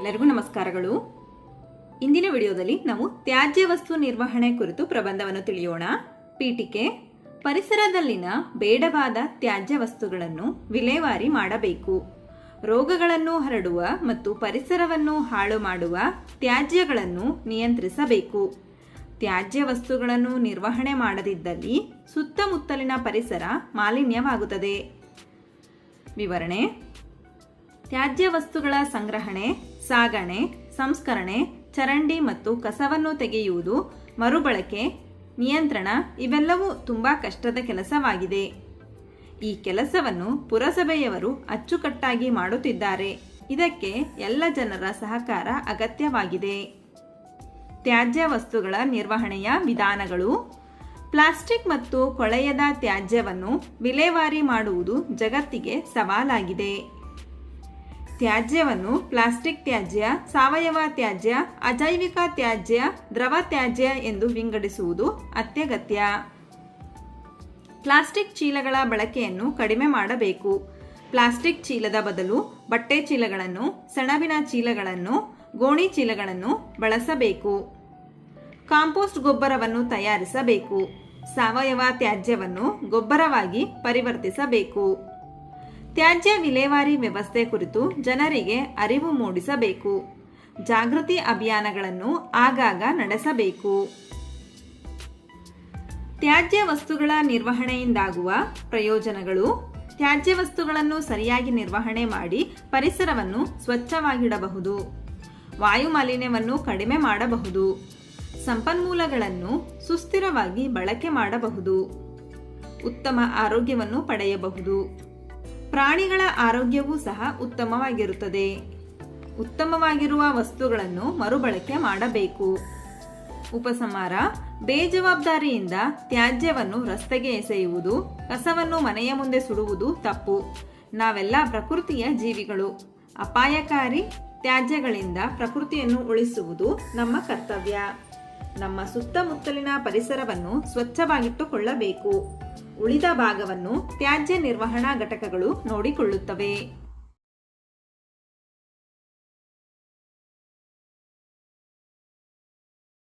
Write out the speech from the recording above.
ಎಲ್ಲರಿಗೂ ನಮಸ್ಕಾರಗಳು. ಇಂದಿನ ವಿಡಿಯೋದಲ್ಲಿ ನಾವು ತ್ಯಾಜ್ಯ ವಸ್ತು ನಿರ್ವಹಣೆ ಕುರಿತು ಪ್ರಬಂಧವನ್ನು ತಿಳಿಯೋಣ. ಪೀಠಿಕೆ, ಪರಿಸರದಲ್ಲಿನ ಬೇಡವಾದ ತ್ಯಾಜ್ಯ ವಸ್ತುಗಳನ್ನು ವಿಲೇವಾರಿ ಮಾಡಬೇಕು. ರೋಗಗಳನ್ನು ಹರಡುವ ಮತ್ತು ಪರಿಸರವನ್ನು ಹಾಳು ಮಾಡುವ ತ್ಯಾಜ್ಯಗಳನ್ನು ನಿಯಂತ್ರಿಸಬೇಕು. ತ್ಯಾಜ್ಯ ವಸ್ತುಗಳನ್ನು ನಿರ್ವಹಣೆ ಮಾಡದಿದ್ದಲ್ಲಿ ಸುತ್ತಮುತ್ತಲಿನ ಪರಿಸರ ಮಾಲಿನ್ಯವಾಗುತ್ತದೆ. ವಿವರಣೆ ತ್ಯಾಜ್ಯ ವಸ್ತುಗಳ ಸಂಗ್ರಹಣೆ, ಸಾಗಣೆ, ಸಂಸ್ಕರಣೆ, ಚರಂಡಿ ಮತ್ತು ಕಸವನ್ನು ತೆಗೆಯುವುದು, ಮರುಬಳಕೆ, ನಿಯಂತ್ರಣ ಇವೆಲ್ಲವೂ ತುಂಬ ಕಷ್ಟದ ಕೆಲಸವಾಗಿದೆ. ಈ ಕೆಲಸವನ್ನು ಪುರಸಭೆಯವರು ಅಚ್ಚುಕಟ್ಟಾಗಿ ಮಾಡುತ್ತಿದ್ದಾರೆ. ಇದಕ್ಕೆ ಎಲ್ಲ ಜನರ ಸಹಕಾರ ಅಗತ್ಯವಾಗಿದೆ. ತ್ಯಾಜ್ಯ ವಸ್ತುಗಳ ನಿರ್ವಹಣೆಯ ವಿಧಾನಗಳು, ಪ್ಲಾಸ್ಟಿಕ್ ಮತ್ತು ಕೊಳೆಯದ ತ್ಯಾಜ್ಯವನ್ನು ವಿಲೇವಾರಿ ಮಾಡುವುದು ಜಗತ್ತಿಗೆ ಸವಾಲಾಗಿದೆ. ತ್ಯಾಜ್ಯವನ್ನು ಪ್ಲಾಸ್ಟಿಕ್ ತ್ಯಾಜ್ಯ, ಸಾವಯವ ತ್ಯಾಜ್ಯ, ಅಜೈವಿಕ ತ್ಯಾಜ್ಯ, ದ್ರವ ತ್ಯಾಜ್ಯ ಎಂದು ವಿಂಗಡಿಸುವುದು ಅತ್ಯಗತ್ಯ. ಪ್ಲಾಸ್ಟಿಕ್ ಚೀಲಗಳ ಬಳಕೆಯನ್ನು ಕಡಿಮೆ ಮಾಡಬೇಕು. ಪ್ಲಾಸ್ಟಿಕ್ ಚೀಲದ ಬದಲು ಬಟ್ಟೆ ಚೀಲಗಳನ್ನು, ಸೆಣಬಿನ ಚೀಲಗಳನ್ನು, ಗೋಣಿ ಚೀಲಗಳನ್ನು ಬಳಸಬೇಕು. ಕಾಂಪೋಸ್ಟ್ ಗೊಬ್ಬರವನ್ನು ತಯಾರಿಸಬೇಕು. ಸಾವಯವ ತ್ಯಾಜ್ಯವನ್ನು ಗೊಬ್ಬರವಾಗಿ ಪರಿವರ್ತಿಸಬೇಕು. ತ್ಯಾಜ್ಯ ವಿಲೇವಾರಿ ವ್ಯವಸ್ಥೆ ಕುರಿತು ಜನರಿಗೆ ಅರಿವು ಮೂಡಿಸಬೇಕು. ಜಾಗೃತಿ ಅಭಿಯಾನಗಳನ್ನು ಆಗಾಗ ನಡೆಸಬೇಕು. ತ್ಯಾಜ್ಯ ವಸ್ತುಗಳ ನಿರ್ವಹಣೆಯಿಂದಾಗುವ ಪ್ರಯೋಜನಗಳು. ತ್ಯಾಜ್ಯ ವಸ್ತುಗಳನ್ನು ಸರಿಯಾಗಿ ನಿರ್ವಹಣೆ ಮಾಡಿ ಪರಿಸರವನ್ನು ಸ್ವಚ್ಛವಾಗಿಡಬಹುದು. ವಾಯು ಮಾಲಿನ್ಯವನ್ನು ಕಡಿಮೆ ಮಾಡಬಹುದು. ಸಂಪನ್ಮೂಲಗಳನ್ನು ಸುಸ್ಥಿರವಾಗಿ ಬಳಕೆ ಮಾಡಬಹುದು. ಉತ್ತಮ ಆರೋಗ್ಯವನ್ನು ಪಡೆಯಬಹುದು. ಪ್ರಾಣಿಗಳ ಆರೋಗ್ಯವೂ ಸಹ ಉತ್ತಮವಾಗಿರುತ್ತದೆ. ಉತ್ತಮವಾಗಿರುವ ವಸ್ತುಗಳನ್ನು ಮರುಬಳಕೆ ಮಾಡಬೇಕು. ಉಪಸಮಾರ ಬೇಜವಾಬ್ದಾರಿಯಿಂದ ತ್ಯಾಜ್ಯವನ್ನು ರಸ್ತೆಗೆ ಎಸೆಯುವುದು, ಕಸವನ್ನು ಮನೆಯ ಮುಂದೆ ಸುಡುವುದು ತಪ್ಪು. ನಾವೆಲ್ಲ ಪ್ರಕೃತಿಯ ಜೀವಿಗಳು. ಅಪಾಯಕಾರಿ ತ್ಯಾಜ್ಯಗಳಿಂದ ಪ್ರಕೃತಿಯನ್ನು ಉಳಿಸುವುದು ನಮ್ಮ ಕರ್ತವ್ಯ. ನಮ್ಮ ಸುತ್ತಮುತ್ತಲಿನ ಪರಿಸರವನ್ನು ಸ್ವಚ್ಛವಾಗಿಟ್ಟುಕೊಳ್ಳಬೇಕು. ಉಳಿದ ಭಾಗವನ್ನು ತ್ಯಾಜ್ಯ ನಿರ್ವಹಣಾ ಘಟಕಗಳು ನೋಡಿಕೊಳ್ಳುತ್ತವೆ.